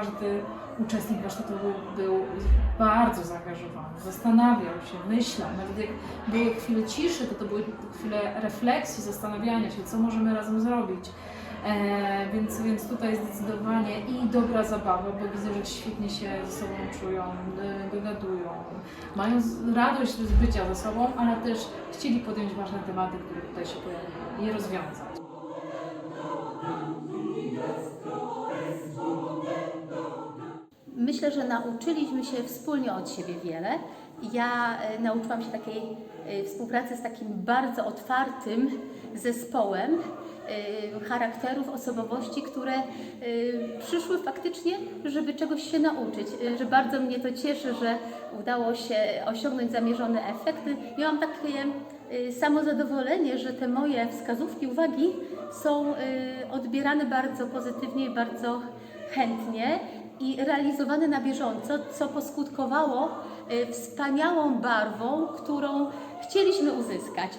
każdy uczestnik warsztatu był, był bardzo zaangażowany, zastanawiał się, myślał. Nawet jak były chwile ciszy, to to były chwile refleksji, zastanawiania się, co możemy razem zrobić. E, więc, więc tutaj zdecydowanie i dobra zabawa, bo widzę, że świetnie się ze sobą czują, e, dogadują, mają radość z bycia ze sobą, ale też chcieli podjąć ważne tematy, które tutaj się pojawiły i je rozwiązać. Myślę, że nauczyliśmy się wspólnie od siebie wiele. Ja e, nauczyłam się takiej e, współpracy z takim bardzo otwartym zespołem e, charakterów, osobowości, które przyszły faktycznie, żeby czegoś się nauczyć. Że bardzo mnie to cieszy, że udało się osiągnąć zamierzone efekty. Miałam takie e, samozadowolenie, że te moje wskazówki, uwagi są odbierane bardzo pozytywnie i bardzo chętnie i realizowane na bieżąco, co poskutkowało y, wspaniałą barwą, którą chcieliśmy uzyskać.